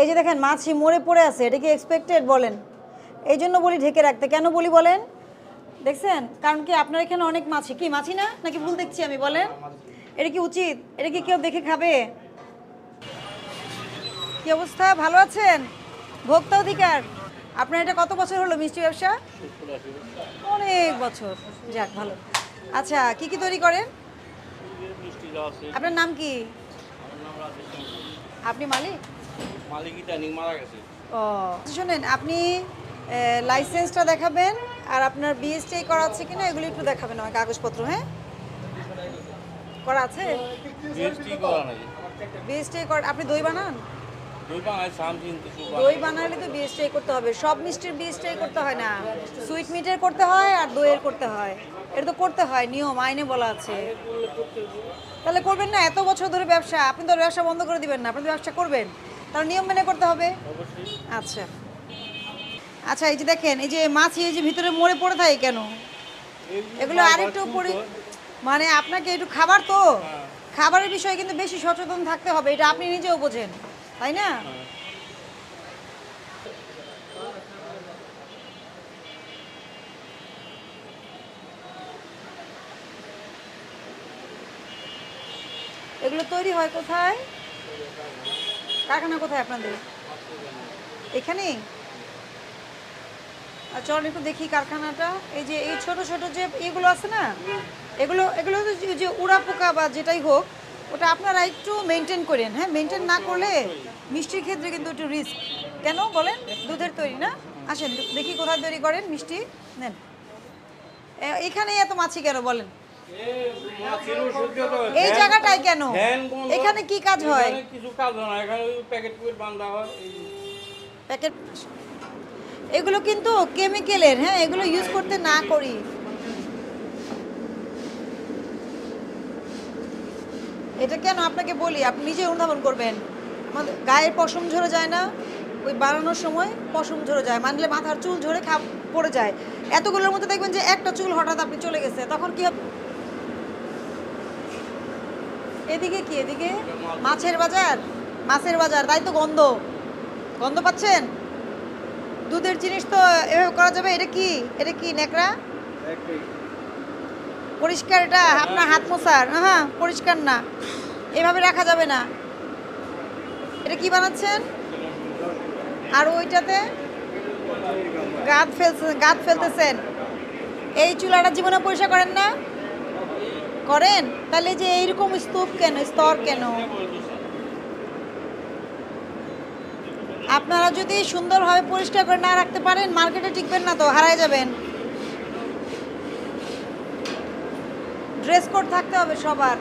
এই যে দেখেন মাছি মরে পড়ে আছে এটা কি এক্সপেক্টেড বলেন? এই জন্য বলি ঢেকে রাখতে। কেন বলি বলেন? দেখছেন? কারণ কি আপনার এখানে অনেক মাছি। কি মাছি না? নাকি ভুল দেখছি আমি বলেন? এটা কি উচিত? এটা কি কেউ দেখে খাবে? কি অবস্থা? ভালো আছেন? ভোক্তা অধিকার। আপনার এটা কত বছর হলো মিষ্টি ব্যবসা? অনেক বছর। যাক ভালো। আচ্ছা কি কি তৈরি করেন? আপনার নাম কি? আপনি মালিক? মালিক ইদানিং মারা গেছে। ও শুনেন আপনি লাইসেন্সটা দেখাবেন আর আপনার বিএসটি করা আছে কিনা এগুলো একটু দেখাবেন আমার কাগজপত্র হ্যাঁ? করা আছে? বিএসটি করা নাই বিএসটি করা আপনি দই বানান? দুই বানালে তো বিএসটি করতে হবে সব মিষ্টির বিএসটি করতে হয় না। সুইট মিটের করতে হয় আর দইয়ের করতে হয়। এটা তো করতে হয় নিয়ম আইনে বলা আছে। তাহলে করবেন না এত বছর ধরে ব্যবসা আপনি তো ব্যবসা বন্ধ করে দিবেন না আপনি তো ব্যবসা করবেন। তাহলে নিয়ম মেনে করতে হবে? আচ্ছা। আচ্ছা এই যে দেখেন এই যে মাছি এই যে ভিতরে মরে পড়ে থাকে কেন? এগুলো আরেকটু পরি মানে আপনাকে একটু খাবার তো? খাবারের বিষয়ে কিন্তু বেশি সচেতন থাকতে হবে এটা আপনি নিজেও বোঝেন তাই না? এগুলো তৈরি হয় কোথায়? কারখানা কোথায় আপনাদের? এখানে চল একটু দেখি কারখানাটা। এই যে, এই ছোট ছোট যে এগুলো আছে না? এগুলো এগুলো যে- উড়া পোকা বা যেটাই হোক, ওটা আপনারা একটু মেনটেন করেন হ্যাঁ? মেনটেন না করলে মিষ্টির ক্ষেত্রে কিন্তু একটু রিস্ক কেন বলেন? দুধের তৈরি, না? আসেন, দেখি কোথায় তৈরি করেন মিষ্টি। নেন। এ- এখানেই এত মাছি কেন বলেন? এই জায়গাটায় কেন? এখানে কি কাজ হয়? কিছু কাজ হয় না। এখানে প্যাকেট করে বান্ধা হয় প্যাকেট এগুলো কিন্তু কেমিক্যালের হ্যাঁ এগুলো ইউজ করতে না করি। এটা কেন আপনাকে বলি? আপনি নিজে অনুধাবন করবেন। আমাদের গায়ের পশম ঝরে যায় না ওই বানানোর সময় পশম ঝরে যায়। মানলে মাথার চুল ঝরে খা পড়ে যায়। এতগুলোর মধ্যে দেখবেন যে একটা চুল হঠাৎ আপনি চলে গেছে। তখন কি হবে? এদিকে কি, এদিকে? মাছের বাজার? মাছের বাজার, তাই তো গন্ধ। গন্ধ পাচ্ছেন? দুধের জিনিস তো এভাবে করা যাবে, এটা কি? এটা কি নেকড়া পরিষ্কার এটা, আপনার হাত মোছার। হ্যাঁ পরিষ্কার না। এভাবে রাখা যাবে না। এটা কি বানাচ্ছেন? আর ওইটাতে গাদ ফেলছেন গাদ ফেলতেছেন। এই চুলাটা জীবনে পরিষ্কার করেন না? করেন? তাহলে যে এইরকম স্তূপ কেন? স্তর কেন? আপনারা যদি সুন্দরভাবে পরিষ্কার করে না রাখতে পারেন, মার্কেটে টিকবেন না তো, হারায় যাবেন। ড্রেস কোড থাকতে হবে সবার।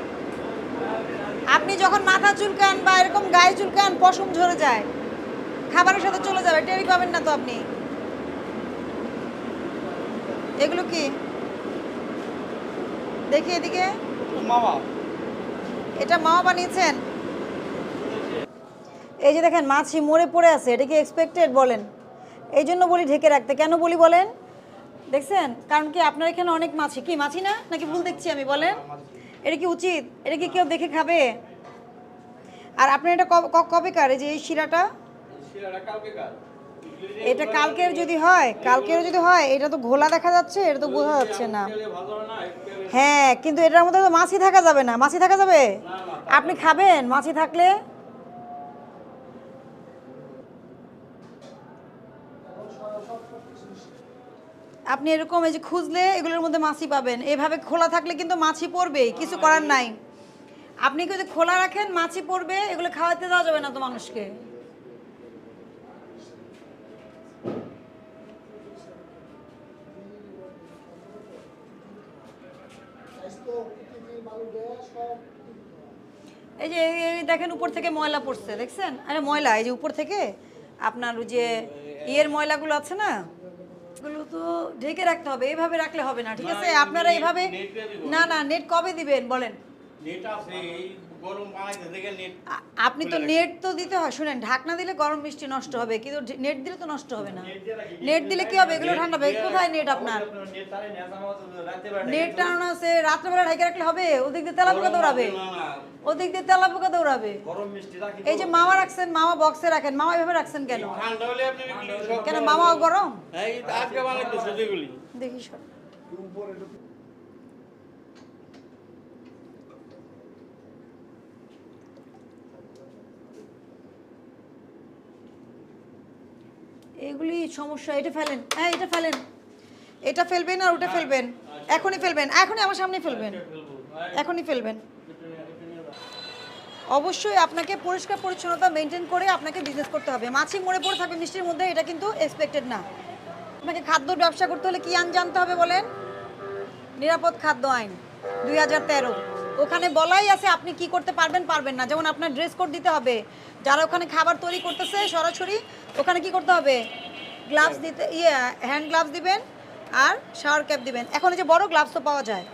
আপনি যখন মাথা চুলকান বা এরকম গায়ে চুলকান, পশম ঝরে যায়। খাবারের সাথে চলে যাবে টেরি পাবেন না তো আপনি। এগুলো কি? দেখি এদিকে। মামা। এটা মামা বানিয়েছেন? এই যে দেখেন মাছি মরে পড়ে আছে এটা কি এক্সপেক্টেড বলেন? এই জন্য বলি ঢেকে রাখতে। কেন বলি বলেন? দেখছেন? কারণ কি আপনার এখানে অনেক মাছি। কি মাছি না? নাকি ভুল দেখছি আমি বলেন? এটা কি উচিত? এটা কি কেউ দেখে খাবে? আর আপনার এটা কব- ক- কবেকার এই যে এই শিরাটা? শিরাটা কালকে কাল এটা কালকের যদি হয়, কালকের যদি হয়, এটা তো ঘোলা দেখা যাচ্ছে, এটা তো বোঝা যাচ্ছে না। হ্যাঁ কিন্তু এটার মধ্যে তো মাছি থাকা যাবে না। মাছি থাকা যাবে? আপনি খাবেন? মাছি থাকলে? আপনি এরকম এই যে খুঁজলে এগুলোর মধ্যে মাছি পাবেন। এভাবে খোলা থাকলে কিন্তু মাছি পড়বেই কিছু করার নাই। আপনি যদি খোলা রাখেন, মাছি পড়বে, এগুলো খাওয়াতে দেওয়া যাবে না তো মানুষকে? এই যে দেখেন উপর থেকে ময়লা পড়ছে দেখছেন? আরে ময়লা এই যে উপর থেকে? আপনার ওই যে ইয়ের ময়লাগুলো আছে না? এগুলো তো ঢেকে রাখতে হবে এইভাবে রাখলে হবে না ঠিক আছে? আপনারা এইভাবে না না নেট কবে দিবেন বলেন? নেট আছে আপনি তো নেট তো দিতে হয় শুনেন ঢাকনা দিলে গরম মিষ্টি নষ্ট হবে কিন্তু নেট দিলে তো নষ্ট হবে না। নেট দিলে কি হবে? এগুলো ঠান্ডা হবে। কোথায় নেট আপনার? নেট টানানো আছে রাত্রেবেলা ঢেকে রাখলে হবে? ওদিক দিয়ে তেলাপোকা দৌড়াবে? না না ওদিক দিয়ে তেলাপোকা দৌড়াবে? গরম মিষ্টি রাখি এই যে মামা রাখছেন মামা বক্সে রাখেন মামা এভাবে রাখছেন কেন? ঠান্ডা হলে আপনি বিক্রি সব কেন মামা গরম? দেখি সর এগুলি সমস্যা, এটা ফেলেন। হ্যাঁ এটা ফেলেন। এটা ফেলবেন আর ওটা ফেলবেন। এখনই ফেলবেন। এখনই আমার সামনে ফেলবেন। এখনই ফেলবেন। অবশ্যই আপনাকে পরিষ্কার পরিচ্ছন্নতা মেনটেন করে আপনাকে বিজনেস করতে হবে। মাছি মরে পড়ে থাকবে মিষ্টির মধ্যে, এটা কিন্তু এক্সপেক্টেড না। আপনাকে খাদ্যর ব্যবসা করতে হলে কি আইন জানতে হবে বলেন? নিরাপদ খাদ্য আইন, দুই হাজার তেরো। ওখানে বলাই আছে আপনি কি করতে পারবেন পারবেন না। যেমন আপনার ড্রেস কোড দিতে হবে। যারা ওখানে খাবার তৈরি করতেছে, সরাসরি ওখানে কি করতে হবে? গ্লাভস দিতে ইয়ে হ্যান্ড গ্লাভস দিবেন আর শাওয়ার ক্যাপ দিবেন। এখন এই যে বড় গ্লাভস তো পাওয়া যায়।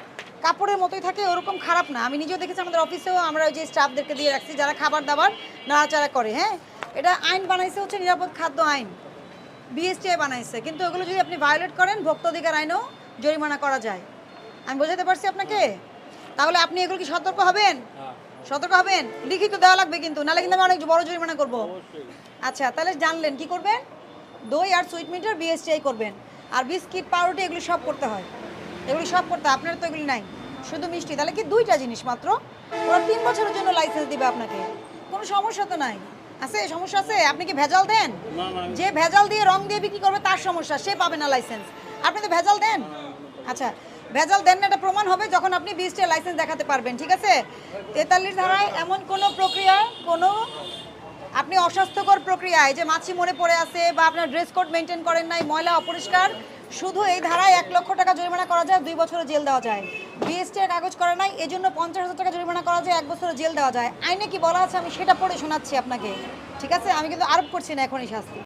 কাপড়ের মতোই থাকে, ওরকম খারাপ না। আমি নিজেও দেখেছি আমাদের অফিসেও আমরা ওই যে স্টাফদেরকে দিয়ে রাখছি, যারা খাবার দাবার নাড়াচাড়া করে হ্যাঁ? এটা আইন বানাইছে হচ্ছে নিরাপদ খাদ্য আইন। বিএসটিআই বানাইছে। কিন্তু ওগুলো যদি আপনি ভায়োলেট করেন, ভোক্তা অধিকার আইনও জরিমানা করা যায়। আমি বোঝাতে পারছি আপনাকে? তাহলে আপনি এগুলো কি সতর্ক হবেন? সতর্ক হবেন? লিখিত দেওয়া লাগবে কিন্তু নাহলে কিন্তু আমি অনেক বড় জরিমানা করব। আচ্ছা তাহলে জানলেন কি করবেন? দই আর সুইট মিটার বিএসটিআই করবেন। আর বিস্কিট পাউরুটি এগুলি সব করতে হয়। এগুলি সব করতে হয় আপনার তো এগুলি নাই। শুধু মিষ্টি তাহলে কি দুইটা জিনিস মাত্র? ওরা তিন বছরের জন্য লাইসেন্স দিবে আপনাকে। কোনো সমস্যা তো নাই। আছে সমস্যা আছে? আপনি কি ভেজাল দেন? যে ভেজাল দিয়ে রং দিয়ে বিক্রি করবে তার সমস্যা সে পাবে না লাইসেন্স আপনি তো ভেজাল দেন? আচ্ছা ভেজাল দেন না, এটা প্রমাণ হবে যখন আপনি বিশটা লাইসেন্স দেখাতে পারবেন, ঠিক আছে? তেতাল্লিশ ধারায় এমন কোনো প্রক্রিয়া, কোনো আপনি অস্বাস্থ্যকর প্রক্রিয়ায় যে মাছি মরে পড়ে আছে বা আপনার ড্রেস কোড মেনটেন করেন নাই, ময়লা অপরিষ্কার, শুধু এই ধারায় এক লক্ষ টাকা জরিমানা করা যায়, দুই বছরের জেল দেওয়া যায়। বিএসটি কাগজ করে নাই এই জন্য পঞ্চাশ হাজার টাকা জরিমানা করা যায়, এক বছরের জেল দেওয়া যায়। আইনে কি বলা আছে? আমি সেটা পড়ে শোনাচ্ছি আপনাকে, ঠিক আছে? আমি কিন্তু আরোপ করছি না এখনই শাস্তি।